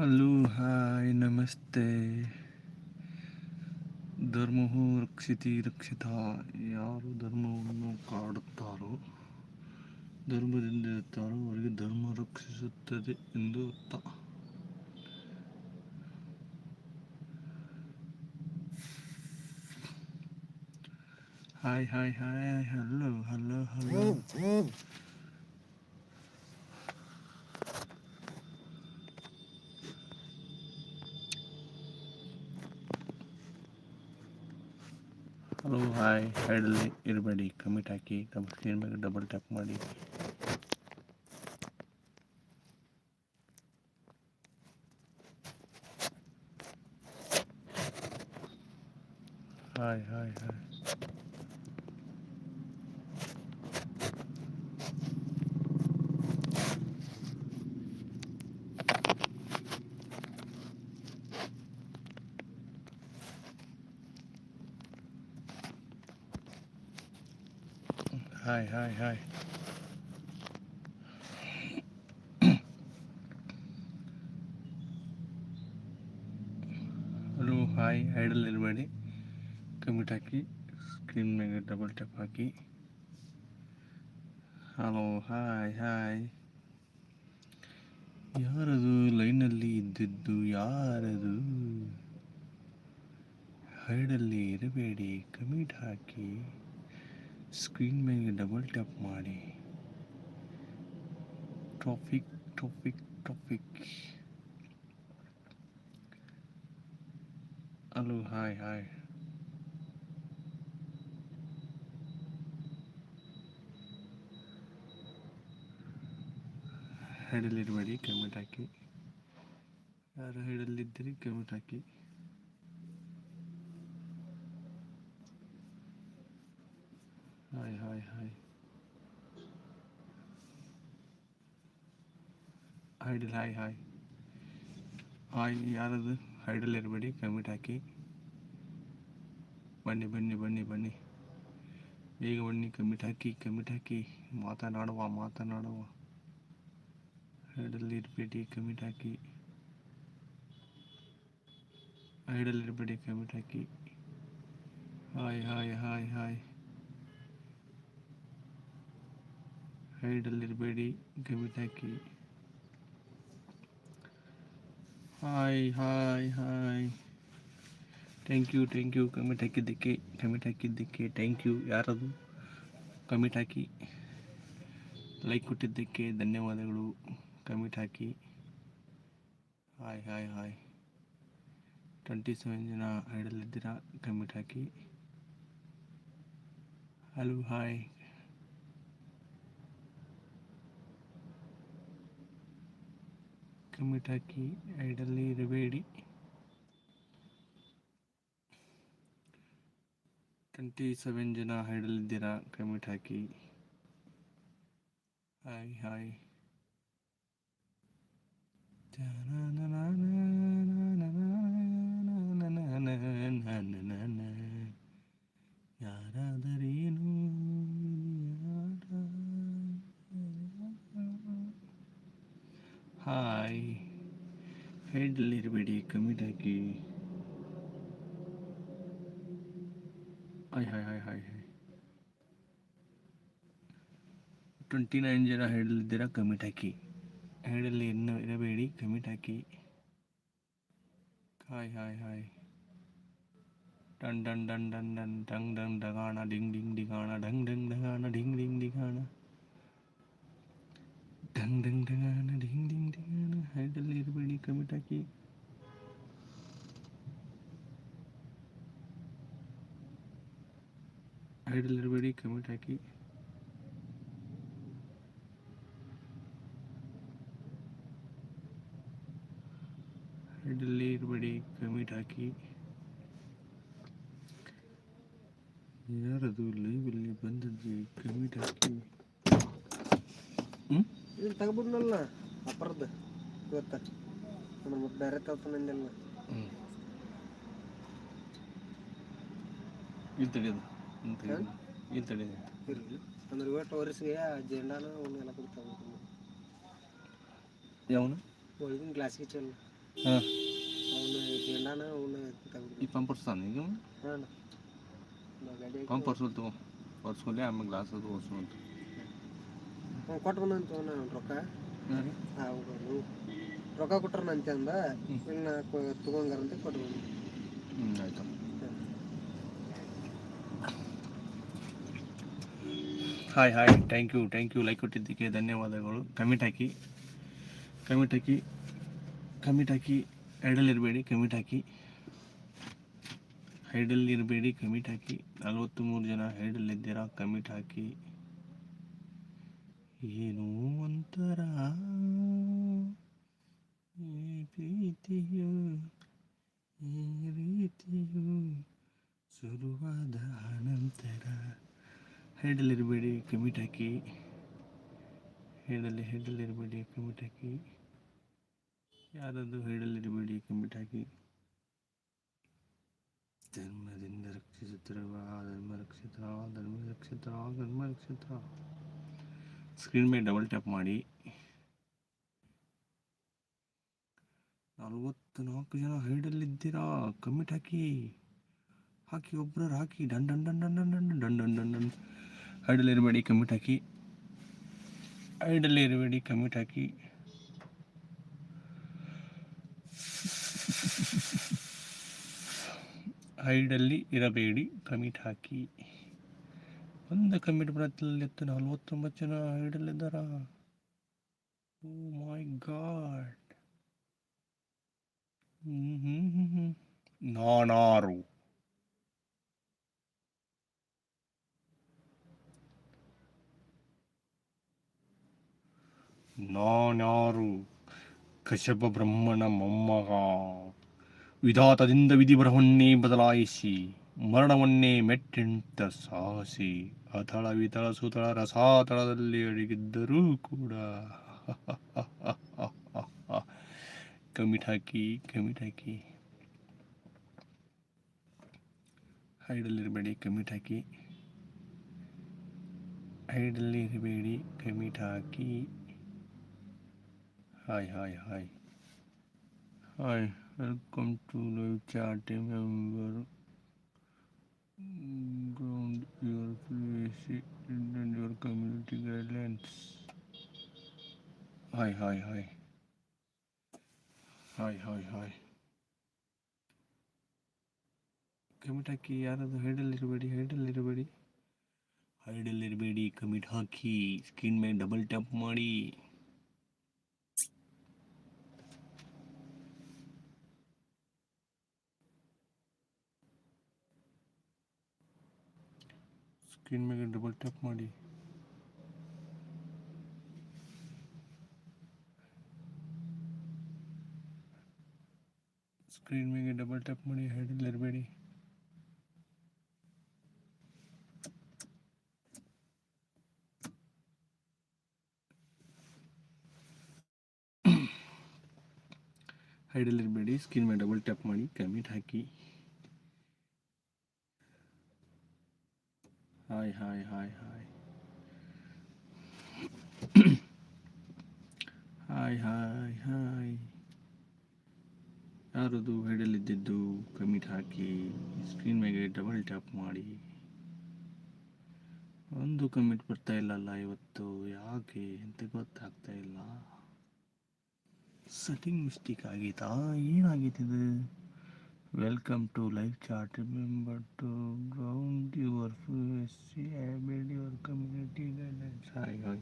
Hello hi ನಮಸ್ತೆ ಧರ್ಮವು ರಕ್ಷಿತಿ ರಕ್ಷಿತ ಯಾರು ಧರ್ಮವನ್ನು ಕಾಡುತ್ತಾರೋ ಧರ್ಮದಿಂದ ಇರುತ್ತಾರೋ ಅವರಿಗೆ ಧರ್ಮ ರಕ್ಷಿಸುತ್ತದೆ ಎಂದು ಅರ್ಥ hi hi hi hello hello hello hi ಸೈಡಲ್ಲಿ ಇರಬೇಡಿ ಕಮಿಟ್ ಹಾಕಿ ತಮ್ಮ ಸ್ಕ್ರೀನ್ ಮೇಲೆ ಡಬಲ್ ಟ್ಯಾಪ್ ಮಾಡಿ hi hi hi hi hi hi hello hi idle ಇರಬೇಡಿ comment ಹಾಕಿ ಸ್ಕ್ರೀನ್ ಮೇಲೆ ಡಬಲ್ ಟ್ಯಾಪ್ ಹಾಕಿ ಹಲೋ ಹಾಯ್ ಹಾಯ್ ಯಾರದು ಲೈನಲ್ಲಿ ಇದ್ದಿದ್ದು, ಯಾರದು? ಹೈಡಲ್ಲಿ ಇರಬೇಡಿ. ಕಮಿಟ್ ಹಾಕಿ ಸ್ಕ್ರೀನ್ ಮೇಲೆ ಡಬಲ್ ಟ್ಯಾಪ್ ಮಾಡಿ topic topic topic hello hi hi ಹೈಡಲ್ಲಿರಬೇಡಿ comment ಹಾಕಿ ಯಾರು ಹೈಡಲ್ಲಿದ್ದೀರಿ ಕಮೆಂಟ್ ಹಾಕಿ hi hi hi hydel hi hi hi ಯಾರದು ಹೈಡಲ್ ಇರಬೇಡಿ ಕಮೆಂಟ್ ಹಾಕಿ ಬನ್ನಿ ಬನ್ನಿ ಬನ್ನಿ ಬನ್ನಿ ಬೇಗ ಬನ್ನಿ ಕಮಿಟ್ ಹಾಕಿ ಕಮಿಟ್ ಹಾಕಿ ಮಾತನಾಡುವ ಮಾತನಾಡುವ ಹೈಡಲ್ ಇರಬೇಡಿ ಕಮಿಟ್ ಹಾಕಿ ಹೈಡಲ್ ಇರಬೇಡಿ ಕಮಿಟ್ ಹಾಕಿ ಹಾಯ್ ಹಾಯ್ ಹಾಯ್ ಹಾಯ್ ಹೈಡಲ್ಲಿರಬೇಡಿ ಹಾಕಿ hi hi hi thank you thank you comment ಹಾಕಿದ್ದಕ್ಕೆ comment ಹಾಕಿದ್ದಕ್ಕೆ ಥ್ಯಾಂಕ್ ಯು ಯಾರದು? ಕಮಿಟ್ ಹಾಕಿ. ಲೈಕ್ ಕೊಟ್ಟಿದ್ದಕ್ಕೆ ಧನ್ಯವಾದಗಳು. ಕಮಿಟ್ ಹಾಕಿ. Hi hi hi twenty seven ಜನ ಐಡಲ್ಲಿದ್ದೀರಾ ಕಮಿಟ್ ಹಾಕಿ. ಹಲೋ ಹಾಯ್ ಕಮಿಟ್ ಹಾಕಿ ಐಡಲ್ಲಿ ಇರಬೇಡಿ ಟ್ವೆಂಟಿ ಸೆವೆನ್ ಜನ ಹೈಡಲ್ಲಿದ್ದೀರಾ ಕಮಿಟ್ ಹಾಕಿ. Hi hi hi. हेड लिरबेडी कमी टाकी आय hi hi hi hi twenty nine जरा हेड जरा कमी टाकी हेड लिरबेडी कमी टाकी hi hi hi. Done done done done done डंग डंग डगाना, डिंग डिंग, डिगाना ढंग ढंग ढगाना डिंग डिंग, Digana. Ding ding ಡಿಗಾಣ dung dung ಡಗಾಣ ding ding ಡಿಗಾಣ ಹೈಡಲ್ಲಿ ಇರಬೇಡಿ ಕಮಿಟ್ ಹಾಕಿ ಹೈಡಲ್ಲಿ ಇರಬೇಡಿ ಕಮಿಟ್ ಹಾಕಿ ಹೈಡಲ್ಲಿ ಇರಬೇಡಿ ಕಮಿಟ್ ಹಾಕಿ ಯಾರದು ಲೈವಲ್ಲಿ ಬಂದದ್ದು ಕಮಿಟ್ ಹಾಕಿ ಹ್ಞೂ ಇಲ್ಲಿ ತಗೊಬಿಡ್ನಲ್ಲ ಅಪರದ್ದು. ಇವತ್ತ ನಮ್ಮ ಬೇರೆ ತಗೊತಾನಂದಿಲ್ಲ ಇಲ್ಲಿ. ತಿಳಿಯೋದು ಇಲ್ಲಿ ತಿಳಿಯೋದು ಇರಲಿ. ಅಂದ್ರೆ ಇವತ್ತು ವರ್ಷಗೆ ಜೆಂಡಾನ ಅವನ್ನೆಲ್ಲ ಕೊಡ್ತಾವೆ ಯಾವನು? ಒಳಗಿನ ಗ್ಲಾಸ್ಗೆ ಹಾಂ. ಅವನು ಜೆಂಡಾನ ಅವನು ಈ ಪಂಪ್ ಹೊಡ್ಸ್ತಾನೆ ಈಗ ಹಾಂ ಪಂಪ್ ಆಮೇಲೆ ಗ್ಲಾಸ್ ಅದು ಹೊಡ್ಸೋದು ಕೊಟ್ಟು ಬಂದಂತ ರೊಕ್ಕ. ಹೌದು ರೊಕ್ಕ ಕೊಟ್ರ ನಂತೆ ಅಂದ. ಇಲ್ಲ ನಾ ಕೊ- ತಗೊಂಗಾರಂತೆ ಕೊಟ್ಟು ಬಂದ ಆಯಿತು. Hi hi. Thank you thank you like ಕೊಟ್ಟಿದ್ದಕ್ಕೆ ಧನ್ಯವಾದಗಳು. ಕಮಿಟ್ ಹಾಕಿ. ಕಮಿಟ್ ಹಾಕಿ. ಕಮಿಟ್ ಹಾಕಿ. ಐಡಲ್ ಇರಬೇಡಿ. ಕಮಿಟ್ ಹಾಕಿ. ಹೈಡಲ್ ಇರಬೇಡಿ. ಕಮಿಟ್ ಹಾಕಿ. ನಲವತ್ತು ಮೂರು ಜನ ಹೈಡಲ್ ಇದ್ದೀರಾ? ಕಮಿಟ್ ಹಾಕಿ. ಏನೋ ಒಂಥರ. ಈ ಪ್ರೀತಿಯು, ಈ ರೀತಿಯು ಶುರುವಾದ ಅನಂತರ. ಹೇಳಲಿರಬೇಡಿ ಇರಬೇಡಿ ಕಮಿಟ್ ಹಾಕಿ. ಹೆಡಲ್ಲಿ ಯಾರಾದರೂ ಇರಬೇಡಿ ಕಮಿಟಾಕಿ ಧರ್ಮದಿಂದ ರಕ್ಷಿಸುತ್ತಿರುವ, ಧರ್ಮ ರಕ್ಷಿತ ಧರ್ಮ ರಕ್ಷಿತ ಧರ್ಮ ರಕ್ಷಿತ ಸ್ಕ್ರೀನ್ ಮೇಲೆ ಡಬಲ್ ಟ್ಯಾಪ್ ಮಾಡಿ. ನಲ್ವತ್ತು ನಾಲ್ಕು ಜನ ಹೈಡಲ್ಲಿದ್ದೀರಾ ಕಮಿಟ್ ಹಾಕಿ. ಹಾಕಿ ಒಬ್ಬರು ಹಾಕಿ. Done done done done done done done done done done. ಹೈಡಲ್ಲಿ ಇರಬೇಡಿ ಕಮಿಟ್ ಹಾಕಿ. ಹೈಡಲ್ಲಿ ಇರಬೇಡಿ ಕಮಿಟ್ ಹಾಕಿ. ಹೈಡಲ್ಲಿ ಇರಬೇಡಿ ಕಮಿಟ್ ಹಾಕಿ. ಒಂದು ಕಮಿಟ್ ಬರತ್ತಲ್ಲಿತ್ತು ನಲ್ವತ್ತೊಂಬತ್ತು ಜನ ಹೈಡಲ್ಲಿದ್ದಾರ ಓ ಮೈ ಗಾಡ್ ನಾನಾರು. ನಾನಾರು. ಕಶ್ಯಪ ಬ್ರಹ್ಮನ ಮೊಮ್ಮಗ. ವಿಧಾತದಿಂದ ವಿಧಿ ವಿಧಿಬರವನ್ನೇ ಬದಲಾಯಿಸಿ. ಮರಣವನ್ನೇ ಮೆಟ್ಟಿಂತ ಸಾಹಸಿ ಅಥಳ ವಿತಳ ಸುತಳ ರಸಾತಳದಲ್ಲಿ ಅಡಗಿದ್ದರೂ ಕೂಡ ಕಮಿಟಾಕಿ ಕಮಿಟಾಕಿ ಹೈಡಲ್ಲಿರಬೇಡಿ ಕಮಿಟಾಕಿ ಹೈಡಲ್ಲಿರಬೇಡಿ ಕಮಿಟಾಕಿ hi hi hi hi welcome to live chat member ground your privacy and your community guidelines hi hi hi hi hi hi comment ಹಾಕಿ ಯಾರದು ಹೈಡಲ್ ಇರಬೇಡಿ ಹೈಡಲ್ ಇರಬೇಡಿ ಹೈಡಲ್ ಇರಬೇಡಿ ಕಮಿಟ್ ಹಾಕಿ ಸ್ಕ್ರೀನ್ ಮೇಲೆ ಡಬಲ್ ಟ್ಯಾಪ್ ಮಾಡಿ ಸ್ಕ್ರೀನ್ ಮೇಲೆ double tap ಮಾಡಿ screen ಮೇಲೆ ಡಬಲ್ ಟ್ಯಾಪ್ ಮಾಡಿ ಹೈಡಲ್ಲಿರಬೇಡಿ ಹೈಡಲ್ಲಿರಬೇಡಿ ಸ್ಕ್ರೀನ್ ಮೇಲೆ ಡಬಲ್ ಟ್ಯಾಪ್ ಮಾಡಿ ಕಮಿಟ್ ಹಾಕಿ hi hi hi hi hi hi hi ಯಾರದು ಹೈಡಲ್ಲಿದ್ದಿದ್ದು ಕಮಿಟ್ ಹಾಕಿ ಸ್ಕ್ರೀನ್ ಮೇಲೆ ಡಬಲ್ ಟ್ಯಾಪ್ ಮಾಡಿ. ಒಂದು ಕಮಿಟ್ ಬರ್ತಾ ಇಲ್ಲಲ್ಲ ಇವತ್ತು, ಯಾಕೆ ಅಂತ ಗೊತ್ತಾಗ್ತಾ ಇಲ್ಲ. ಸೆಟ್ಟಿಂಗ್ ಮಿಸ್ಟೇಕ್ ಆಗೈತಾ ಏನಾಗೈತಿದು Welcome to live chat. Remember to ground your fluency, build your community guidelines. Hi, hi.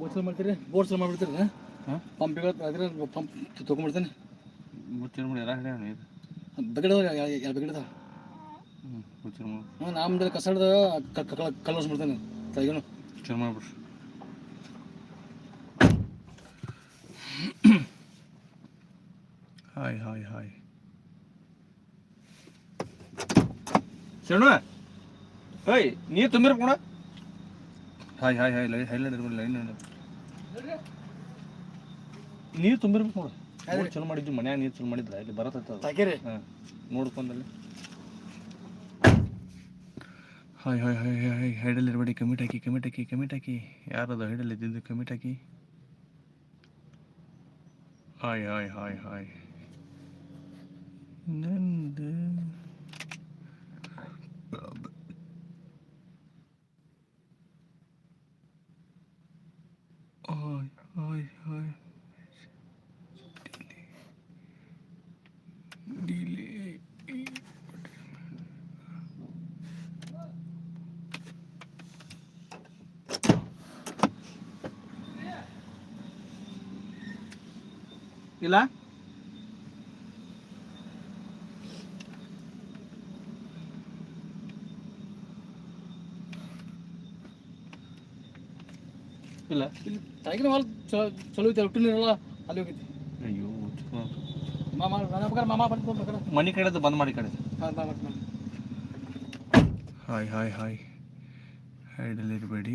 ಬೋಟ್ಸಲ್ ಮಾಡ್ತೀರಿ? ಬೋಟ್ಸಲ್ ಮಾಡಿಬಿಡ್ತೀರಿ ಹಾಂ? ಪಂಪ್ ಅದ್ರ ಪಂಪ್ ತೊಗೊಂಬಿಡ್ತೇನೆ ಮುಚ್ಚಿನ ಮಾಡಿ ಎಲ್ಲ ಹೇಳಿ ಇದು ಬಗಡದ ಯಾವ ಬಗಡದ ಹ್ಞೂ ಮುಚ್ಚಿನ ಮಾಡಿ. ಹಾಂ ನಮ್ದು ಕಸಡ್ದ ಕಲ್ವರ್ಸ್ಬಿಡ್ತೇನೆ ತೈಗನು ಚುರ್ ಮಾಡಿಬಿಡ್ರಿ. ಹಾಯ್ ಹಾಯ್ ಹಾಯ್ ಶರಣ. ಏಯ್ ನೀರು ತುಂಬಿರ ಕೂಡ ಹಾಯ್ ಹಾಯ್ ಹಾಯ್ ಲೈ ಇರ್ಬೋದು ಲೈನ್ ನೀರು ತುಂಬಿರ್ಬೇಕು ನೋಡು. ನೋಡಿ ಚಲೋ ಮಾಡಿದ್ವಿ ಮನ್ಯಾಗ ನೀರು ಚಲೋ ಮಾಡಿದ್ರ ಇಲ್ಲಿ ಬರತ್ತೈತೆ ಹಾಂ ನೋಡ್ಕೊಂಡಲ್ಲಿ ಹಾಯ್ ಹಾಯ್ ಹಾಯ್ ಹಾಯ್ ಹೈಡಲ್ಲಿ ಇರಬೇಡಿ ಕಮಿಟ್ ಹಾಕಿ ಕಮಿಟ್ ಹಾಕಿ ಕಮಿಟ್ ಹಾಕಿ. ಯಾರದು ಹೈಡಲ್ಲಿ ಇದ್ದಿದ್ದು ಕಮಿಟ್ ಹಾಕಿ? Hi hi hi hi Ôi, ôi, ôi. Đi lễ. Đi lá. ಇಲ್ಲ. ಇಲ್ಲಿ ತಾಯಿಗಿನ ಮಾಲ್ ಚಲೋ ಐತೆ ರೊಟ್ಟಿ ನೀರಲ್ಲ ಅಲ್ಲಿ ಹೋಗೈತಿ ಅಯ್ಯೋ ಮಾಮ ನನ್ನ ಪ್ರಕಾರ ಮಾಮ ಬಂದು ಬೇಕಾರೆ ಮನೆ ಕಡೆದು ಬಂದ್ ಮಾಡಿ ಕಡೆ ಹಾಂ hi hi hi. ಹೈಡಲ್ಲಿರಬೇಡಿ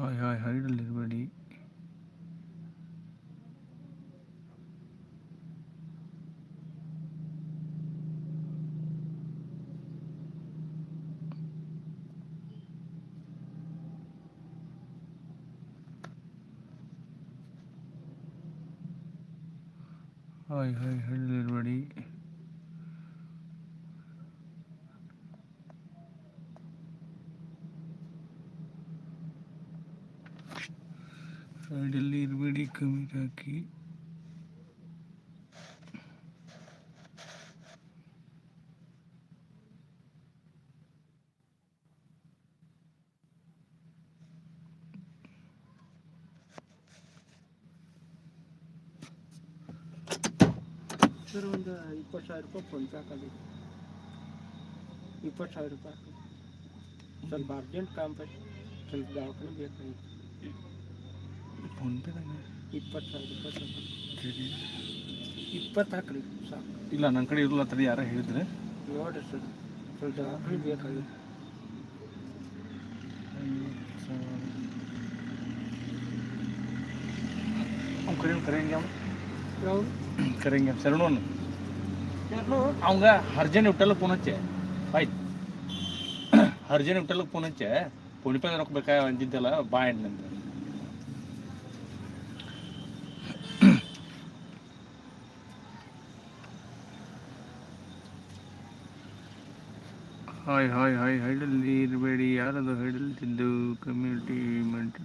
I, I hide everybody. I, I, ಸೈಡಲ್ಲಿ ಇರಬೇಡಿ ಕಮ್ಮಿ ಹಾಕಿ ಸರ್ ಒಂದು ಇಪ್ಪತ್ತು ಸಾವಿರ ರೂಪಾಯಿ ಫೋನ್ ಪೇ ಹಾಕಲಿ ಇಪ್ಪತ್ತು ಸಾವಿರ ರೂಪಾಯಿ ಹಾಕಿ ಸ್ವಲ್ಪ ಅರ್ಜೆಂಟ್ ಕಾಮ್ ಬೇಕು ಸ್ವಲ್ಪ ದವಾಖಾನೆ ಬೇಕಾಗಿತ್ತು ಫೋನ್ಪೇದಾಗ? ಇಪ್ಪತ್ತು ಸಾವಿರ ಇಪ್ಪತ್ತು ಇಪ್ಪತ್ತು ಹಾಕ್ರಿ ಸಾಕು. ಇಲ್ಲ ನನ್ನ ಕಡೆ ಇರಲ್ಲ ತಡಿ ಯಾರೋ ಹೇಳಿದ್ರೆ. ನೋಡಿರಿ ಸರ್ ಸ್ವಲ್ಪ ದವಾಖಾನೆ ಬೇಕಾಗಿತ್ತು. ಅವ್ನು ಕರೆ ಕರೆಯಂಗೆ ಅವ ಯಾವ ಕರೆಯಂಗೆ ಶರಣವನು ಯಾರು ಅವಂಗ ಹರ್ಜನ್ ಹುಟ್ಟಲ್ಲ ಫೋನ್ ಹಚ್ಚೆ. ಆಯ್ತು ಹರ್ಜನ್ ಹುಟ್ಟಲ್ಲ ಫೋನ್ ಹಚ್ಚೆ. ಫೋನ್ಪೇ ರೊಕ್ಕ ಬೇಕಾ ಅಂದಿದ್ದಲ್ಲ ಬಾ ನಂದು ಹಾಯ್ ಹಾಯ್ ಹಾಯ್ ಹೈಡಲ್ಲಿ ಇರಬೇಡಿ ಯಾರದು ಹೈಡಲ್ಲಿ ತಿಂದು ಕಮ್ಯುನಿಟಿ ಮೆಂಟ್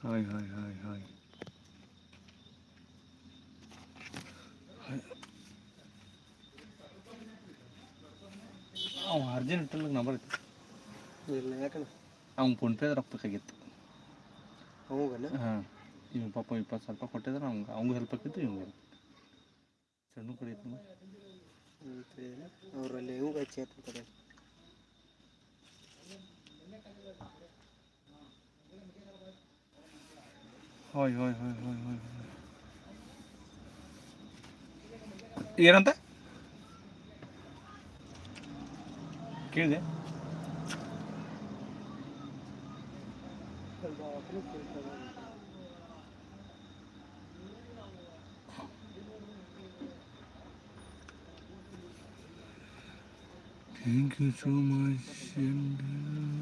はいはいはいはい ಅವ್ನು ಅರ್ಜೆಂಟ್ ಅಲ್ಲಿ ನಂಬರ್ ಇತ್ತು ಇಲ್ಲ ಯಾಕಂದ್ರೆ ಅವ್ನು ರೊಕ್ಕ ಬೇಕಾಗಿತ್ತು ಅವಾಗ ಹಾಂ ಇವ್ ಪಾಪ ಇಪ್ಪತ್ತು ಸಾವಿರ ರೂಪಾಯಿ ಕೊಟ್ಟಿದ್ರೆ ಅವ್ಗೆ ಅವ್ನು ಹೆಲ್ಪ್ ಆಗಿತ್ತು ಇವ್ಗೆ ಸಣ್ಣ ಕುಡಿಯಿತು ಅವರಲ್ಲಿ ಇವಾಗ ಚೇತನ್ ಕಡೆ? はいはいはいはいはい ಏನಂತ Thank you so much.